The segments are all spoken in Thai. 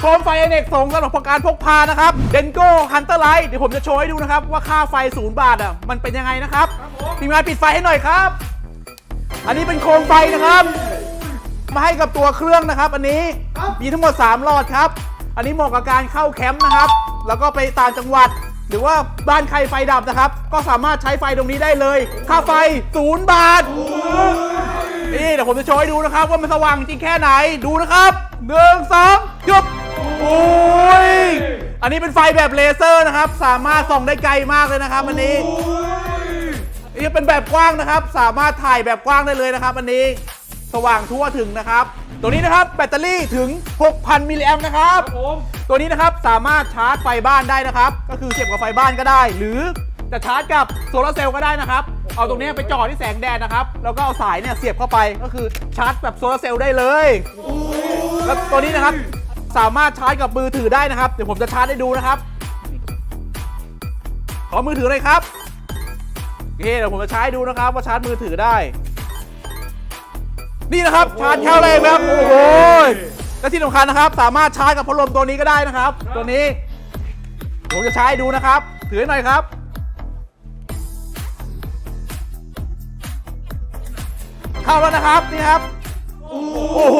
โคมไฟอเนกสงสำหรับการพกพานะครับเดนโก้ฮันเตอร์ไลท์เดี๋ยวผมจะโชว์ให้ดูนะครับ ว่าค่าไฟศูนย์บาทอะมันเป็นยังไงนะครับทีมงานปิดไฟให้หน่อยครับ อันนี้เป็นโคมไฟนะครับ มาให้กับตัวเครื่องนะครับ อันนี้มีทั้งหมด 3 หลอดครับ อันนี้เหมาะกับการเข้าแคมป์นะครับ แล้วก็ไปต่างจังหวัด หรือว่าบ้านใครไฟดับนะครับ ก็สามารถใช้ไฟตรงนี้ได้เลย ค่าไฟศูนย์บาท นี่เดี๋ยวผมจะโชว์ให้ดูนะครับ ว่ามันสว่างจริงแค่ไหนดูนะครับหนึ่งสองยบโอ้ยอันนี้เป็นไฟแบบเลเซอร์นะครับ สามารถส่องได้ไกลมากเลยนะครับอันนี้อันนี้เป็นแบบกว้างนะครับ สามารถถ่ายแบบกว้างได้เลยนะครับ อันนี้สว่างทั่วถึงนะครับ ตัวนี้นะครับแบตเตอรี่ถึง 6,000 มิลลิแอมป์นะครับผมตัวนี้นะครับสามารถชาร์จไฟบ้านได้นะครับ ก็คือเสียบกับไฟบ้านก็ได้ หรือจะชาร์จกับโซลาร์เซลล์ก็ได้นะครับ เอาตรงนี้ไปจ่อที่แสงแดดนะครับ แล้วก็เอาสายเนี่ยเสียบเข้าไปก็คือชาร์จแบบโซลาร์เซลล์ได้เลย แล้วตัวนี้นะครับสามารถชาร์จกับมือถือได้นะครับ เดี๋ยวผมจะชาร์จให้ดูนะครับ ขอมือถือเลยครับโอเคเดี๋ยวผมจะชาร์จให้ดูนะครับ ว่าชาร์จมือถือได้ นี่นะครับชาร์จเข้าเลยครับ โอ้โหและที่สำคัญนะครับ สามารถชาร์จกับพัดลมตัวนี้ก็ได้นะครับ ตัวนี้ ผมจะใช้ให้ดูนะครับ ถือให้หน่อยครับ เข้าแล้วนะครับนี่ครับ โอ้โห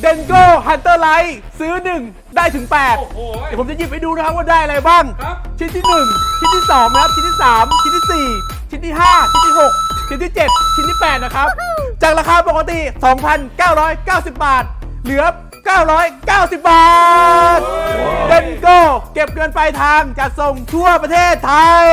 เดนโก้ฮันเตอร์ไลท์ซื้อ 1 ได้ถึง 8 โอ้โห เดี๋ยวผมจะหยิบให้ดูนะครับว่าได้อะไรบ้าง ครับ ชิ้นที่ 1 ชิ้นที่ 2 นะครับ ชิ้นที่ 3 ชิ้นที่ 4 ชิ้นที่ 5 ชิ้นที่ 6 ชิ้นที่ 7 ชิ้นที่ 8 นะครับ จากราคาปกติ 2,990 บาท เหลือ 990 บาท เดนโก้เก็บเงินปลายทางจัดส่งทั่วประเทศไทย